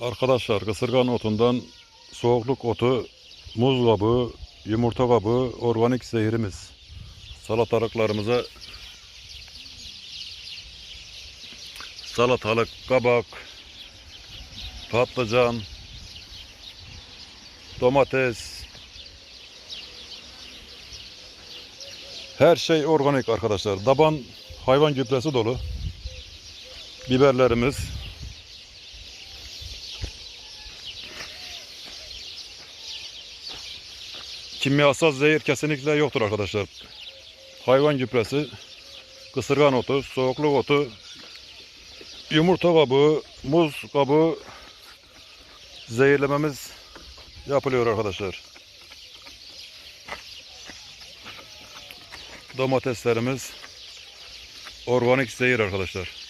Arkadaşlar kısırgan otundan soğukluk otu, muz kabuğu, yumurta kabuğu, organik zehirimiz. Salatalıklarımıza salatalık, kabak, patlıcan, domates, her şey organik arkadaşlar. Daban hayvan gübresi dolu. Biberlerimiz, kimyasal zehir kesinlikle yoktur arkadaşlar. Hayvan gübresi, kısırgan otu, soğukluk otu, yumurta kabuğu, muz kabuğu zehirlememiz yapılıyor arkadaşlar. Domateslerimiz organik zehir arkadaşlar.